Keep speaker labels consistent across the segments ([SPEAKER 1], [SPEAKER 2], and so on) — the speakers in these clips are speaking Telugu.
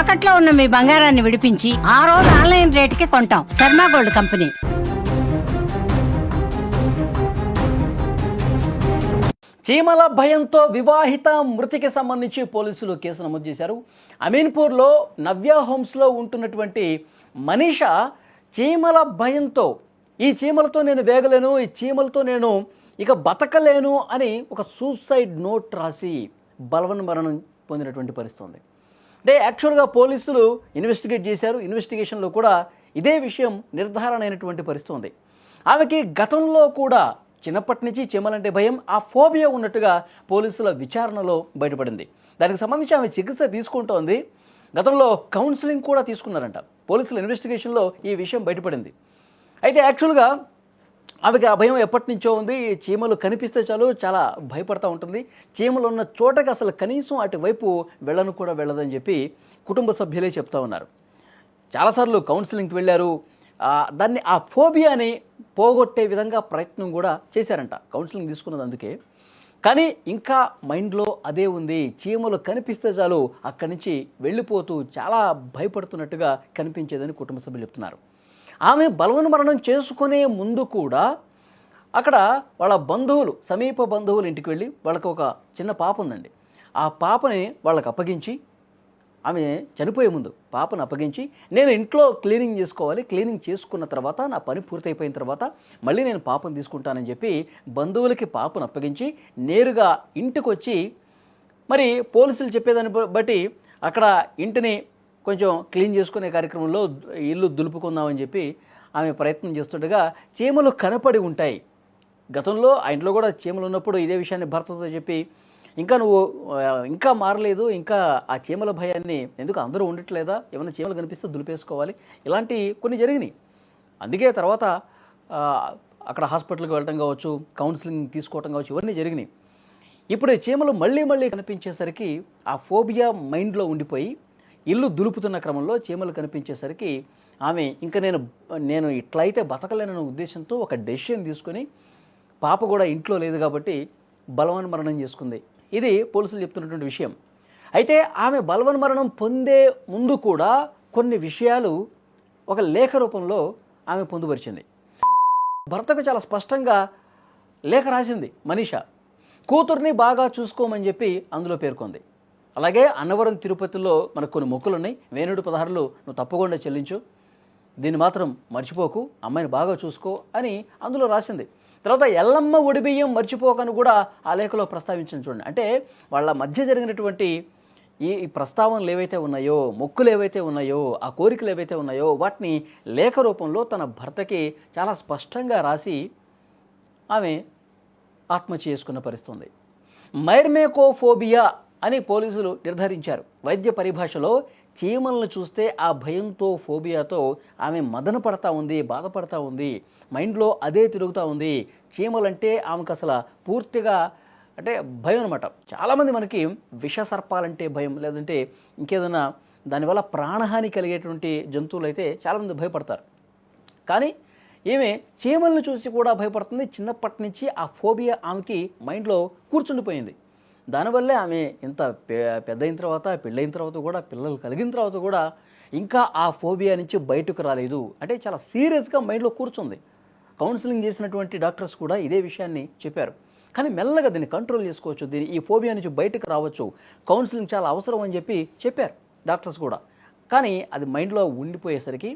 [SPEAKER 1] తాకట్లో ఉన్న మీ బంగారాన్ని విడిపించి ఆ రోజు ఆన్లైన్ రేటుకి కొంటాం. Sharma gold company.
[SPEAKER 2] చీమల భయంతో వివాహిత మృతికి సంబంధించి పోలీసులు కేసు నమోదు చేశారు. అమీన్పూర్లో నవ్య హోమ్స్లో ఉంటున్నటువంటి మనీష చీమల భయంతో ఈ చీమలతో నేను వేగలేను ఈ చీమలతో నేను ఇక బతకలేను అని ఒక సూసైడ్ నోట్ రాసి బలవన్ మరణం పొందినటువంటి పరిస్థితి ఉంది. అంటే యాక్చువల్గా పోలీసులు ఇన్వెస్టిగేట్ చేశారు. ఇన్వెస్టిగేషన్లో కూడా ఇదే విషయం నిర్ధారణ అయినటువంటి పరిస్థితి ఉంది. ఆమెకి గతంలో కూడా చిన్నప్పటి నుంచి చెమలంటే భయం ఆ ఫోబియా ఉన్నట్టుగా పోలీసుల విచారణలో బయటపడింది. దానికి సంబంధించి ఆమె చికిత్స తీసుకుంటోంది. గతంలో కౌన్సిలింగ్ కూడా తీసుకున్నారంట. పోలీసుల ఇన్వెస్టిగేషన్లో ఈ విషయం బయటపడింది. అయితే యాక్చువల్గా ఆమెకి ఆ భయం ఎప్పటి నుంచో ఉంది. ఈ చీమలు కనిపిస్తే చాలు చాలా భయపడతా ఉంటుంది. చీమలు ఉన్న చోటకి అసలు కనీసం అటువైపు వెళ్ళను కూడా వెళ్ళదని చెప్పి కుటుంబ సభ్యులే చెప్తా ఉన్నారు. చాలాసార్లు కౌన్సిలింగ్కి వెళ్ళారు. దాన్ని ఆ ఫోబియాని పోగొట్టే విధంగా ప్రయత్నం కూడా చేశారంట. కౌన్సిలింగ్ తీసుకున్నది అందుకే. కానీ ఇంకా మైండ్లో అదే ఉంది. చీమలు కనిపిస్తే చాలు అక్కడి నుంచి వెళ్ళిపోతూ చాలా భయపడుతున్నట్టుగా కనిపించేదని కుటుంబ సభ్యులు చెప్తున్నారు. ఆమె బలవన్మరణం చేసుకునే ముందు కూడా అక్కడ వాళ్ళ బంధువులు సమీప బంధువుల ఇంటికి వెళ్ళి వాళ్ళకి ఒక చిన్న పాప ఉందండి. ఆ పాపని వాళ్ళకి అప్పగించి ఆమె చనిపోయే ముందు పాపను అప్పగించి నేను ఇంట్లో క్లీనింగ్ చేసుకోవాలి క్లీనింగ్ చేసుకున్న తర్వాత నా పని పూర్తయిపోయిన తర్వాత మళ్ళీ నేను పాపను తీసుకుంటానని చెప్పి బంధువులకి పాపను అప్పగించి నేరుగా ఇంటికి వచ్చి మరి పోలీసులు చెప్పేదాన్ని బ- బట్టి అక్కడ ఇంటిని కొంచెం క్లీన్ చేసుకునే కార్యక్రమంలో ఇల్లు దులుపుకుందామని చెప్పి ఆమె ప్రయత్నం చేస్తుండగా చీమలు కనపడి ఉంటాయి. గతంలో ఆ ఇంట్లో కూడా చీమలు ఉన్నప్పుడు ఇదే విషయాన్ని భర్తతో చెప్పి ఇంకా నువ్వు ఇంకా మారలేదు ఇంకా ఆ చీమల భయాన్ని ఎందుకు అందరూ ఉండట్లేదా? ఏమైనా చీమలు కనిపిస్తే దులిపేసుకోవాలి. ఇలాంటి కొన్ని జరిగినాయి. అందుకే తర్వాత అక్కడ హాస్పిటల్కి వెళ్ళడం కావచ్చు కౌన్సిలింగ్ తీసుకోవటం కావచ్చు ఇవన్నీ జరిగినాయి. ఇప్పుడు చీమలు మళ్ళీ మళ్ళీ కనిపించేసరికి ఆ ఫోబియా మైండ్లో ఉండిపోయి ఇల్లు దులుపుతున్న క్రమంలో చీమలు కనిపించేసరికి ఆమె ఇంకా నేను నేను ఇట్లయితే బతకలేనన్న ఉద్దేశంతో ఒక డెసిషన్ తీసుకొని పాప కూడా ఇంట్లో లేదు కాబట్టి బలవన్ మరణం చేసుకుంది. ఇది పోలీసులు చెప్తున్నటువంటి విషయం. అయితే ఆమె బలవన్ మరణం పొందే ముందు కూడా కొన్ని విషయాలు ఒక లేఖ రూపంలో ఆమె పొందుపరిచింది. భర్తకు చాలా స్పష్టంగా లేఖ రాసింది మనీష. కూతుర్ని బాగా చూసుకోమని చెప్పి అందులో పేర్కొంది. అలాగే అన్నవరం తిరుపతిలో మనకు కొన్ని మొక్కులు ఉన్నాయి వేణుడు పదహారులు నువ్వు తప్పకుండా చెల్లించు. దీన్ని మాత్రం మర్చిపోకు. అమ్మాయిని బాగా చూసుకో అని అందులో రాసింది. తర్వాత ఎల్లమ్మ ఒడిబియ్యం మర్చిపోకని కూడా ఆ లేఖలో ప్రస్తావించిన చూడండి. అంటే వాళ్ళ మధ్య జరిగినటువంటి ఈ ప్రస్తావనలు ఏవైతే ఉన్నాయో మొక్కులు ఏవైతే ఉన్నాయో ఆ కోరికలు ఏవైతే ఉన్నాయో వాటిని లేఖ రూపంలో తన భర్తకి చాలా స్పష్టంగా రాసి ఆమె ఆత్మహత్య చేసుకున్న పరిస్థితి ఉంది. మైర్మేకోఫోబియా అని పోలీసులు నిర్ధారించారు. వైద్య పరిభాషలో చీమలను చూస్తే ఆ భయంతో ఫోబియాతో ఆమె మదన పడతా ఉంది బాధపడతా ఉంది మైండ్లో అదే తిరుగుతూ ఉంది. చీమలంటే ఆమెకు అసలు పూర్తిగా అంటే భయం అనమాట చాలామంది మనకి విష సర్పాలంటే భయం లేదంటే ఇంకేదైనా దానివల్ల ప్రాణహాని కలిగేటువంటి జంతువులు అయితే చాలామంది భయపడతారు. కానీ ఈమె చీమలను చూసి కూడా భయపడుతుంది. చిన్నప్పటి నుంచి ఆ ఫోబియా ఆమెకి మైండ్లో కూర్చుండిపోయింది. దానివల్లే ఆమె ఇంత పెద్ద అయిన తర్వాత పెళ్ళైన తర్వాత కూడా పిల్లలు కలిగిన తర్వాత కూడా ఇంకా ఆ ఫోబియా నుంచి బయటకు రాలేదు. అంటే చాలా సీరియస్గా మైండ్లో కూర్చుంది. కౌన్సిలింగ్ చేసినటువంటి డాక్టర్స్ కూడా ఇదే విషయాన్ని చెప్పారు. కానీ మెల్లగా దీన్ని కంట్రోల్ చేసుకోవచ్చు. దీన్ని ఈ ఫోబియా నుంచి బయటకు రావచ్చు. కౌన్సిలింగ్ చాలా అవసరం అని చెప్పి చెప్పారు డాక్టర్స్ కూడా. కానీ అది మైండ్లో ఉండిపోయేసరికి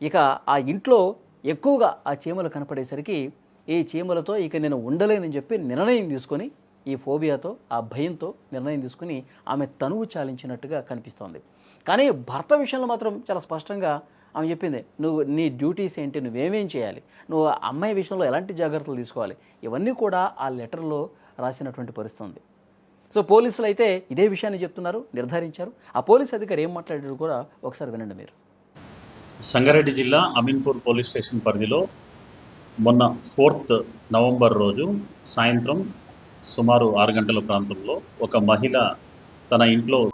[SPEAKER 2] ఇక ఆ ఇంట్లో ఎక్కువగా ఆ చీమలు కనపడేసరికి ఈ చీమలతో ఇక నేను ఉండలేనని చెప్పి నిర్ణయం తీసుకొని ఈ ఫోబియాతో ఆ భయంతో నిర్ణయం తీసుకుని ఆమె తనువు చాలించినట్టుగా కనిపిస్తోంది. కానీ భర్త విషయంలో మాత్రం చాలా స్పష్టంగా ఆమె చెప్పింది నువ్వు నీ డ్యూటీస్ ఏంటి? నువ్వేమేం చేయాలి? నువ్వు ఆ అమ్మాయి విషయంలో ఎలాంటి జాగ్రత్తలు తీసుకోవాలి? ఇవన్నీ కూడా ఆ లెటర్లో రాసినటువంటి పరిస్థితి ఉంది సో పోలీసులు అయితే ఇదే విషయాన్ని చెప్తున్నారు నిర్ధారించారు. ఆ పోలీస్ అధికారి ఏం మాట్లాడారు కూడా ఒకసారి వినండి మీరు.
[SPEAKER 3] సంగారెడ్డి జిల్లా అమీన్పూర్ పోలీస్ స్టేషన్ పరిధిలో మొన్న ఫోర్త్ నవంబర్ రోజు సాయంత్రం సుమారు ఆరు గంటల ప్రాంతంలో ఒక మహిళ తన ఇంట్లో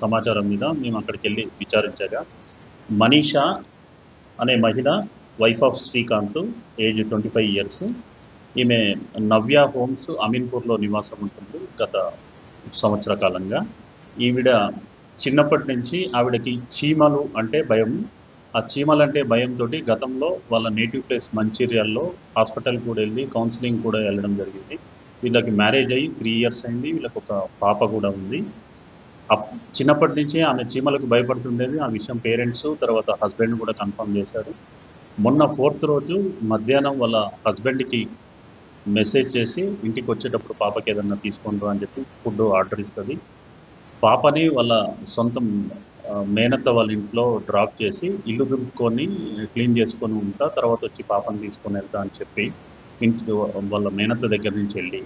[SPEAKER 3] సమాచారం మీద మేము అక్కడికి వెళ్ళి విచారించగా. మనీషా అనే మహిళ wife of Srikanth age twenty five years ఈమె నవ్య హోమ్స్ అమీన్పూర్లో నివాసం ఉంటుంది గత సంవత్సర కాలంగా. ఈవిడ చిన్నప్పటి నుంచి ఆవిడకి చీమలు అంటే భయం. ఆ చీమలంటే భయంతో గతంలో వాళ్ళ నేటివ్ ప్లేస్ మంచిర్యాల్లో హాస్పిటల్ కూడా వెళ్ళి కౌన్సిలింగ్ కూడా వెళ్ళడం జరిగింది. వీళ్ళకి మ్యారేజ్ అయ్యి త్రీ ఇయర్స్ అయింది. వీళ్ళకి ఒక పాప కూడా ఉంది. అప్- చిన్నప్పటి నుంచే ఆమె చీమలకు భయపడుతుండేది. ఆ విషయం పేరెంట్స్ తర్వాత హస్బెండ్ కూడా కన్ఫర్మ్ చేశారు. మొన్న ఫోర్త్ రోజు మధ్యాహ్నం వాళ్ళ హస్బెండ్కి మెసేజ్ చేసి ఇంటికి వచ్చేటప్పుడు పాపకి ఏదన్నా తీసుకుంటారు అని చెప్పి ఫుడ్ ఆర్డర్ ఇస్తుంది. పాపని వాళ్ళ సొంతం మేనత్త వాళ్ళ ఇంట్లో డ్రాప్ చేసి ఇల్లు దులుపుకొని క్లీన్ చేసుకొని ఉంటా తర్వాత వచ్చి పాపను తీసుకొని వెళ్తా అని చెప్పి ఇంటి వాళ్ళ మేనత్త దగ్గర నుంచి వెళ్ళి.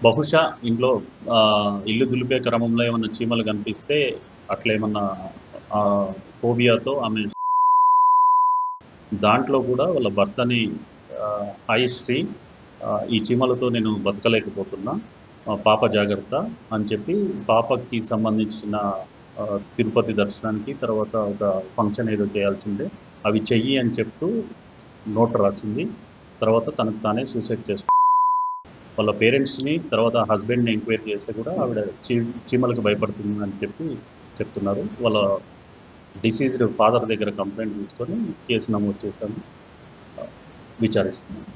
[SPEAKER 3] బహుశా ఇంట్లో ఇల్లు దులిపే క్రమంలో ఏమన్నా చీమలు కనిపిస్తే అట్లా ఏమన్నా ఫోబియాతో ఆమె దాంట్లో కూడా వాళ్ళ భర్తని హాయ్ శ్రీ ఈ చీమలతో నేను బతకలేకపోతున్నా. పాప జాగ్రత్త అని చెప్పి పాపకి సంబంధించిన తిరుపతి దర్శనానికి తర్వాత ఒక ఫంక్షన్ ఏదో చేయాల్సిందే. అవి చెయ్యి అని చెప్తూ నోట్ రాసింది. తర్వాత తనకు తానే సూసైడ్ చేసుకుంది. వాళ్ళ పేరెంట్స్ని తర్వాత హస్బెండ్ని ఎంక్వైరీ చేస్తే కూడా ఆవిడ చీ చీమలకు భయపడుతుంది అని చెప్పి చెప్తున్నారు. వాళ్ళ డిసీజ్డ్ ఫాదర్ దగ్గర కంప్లైంట్ తీసుకొని కేసు నమోదు చేశాను విచారిస్తున్నాను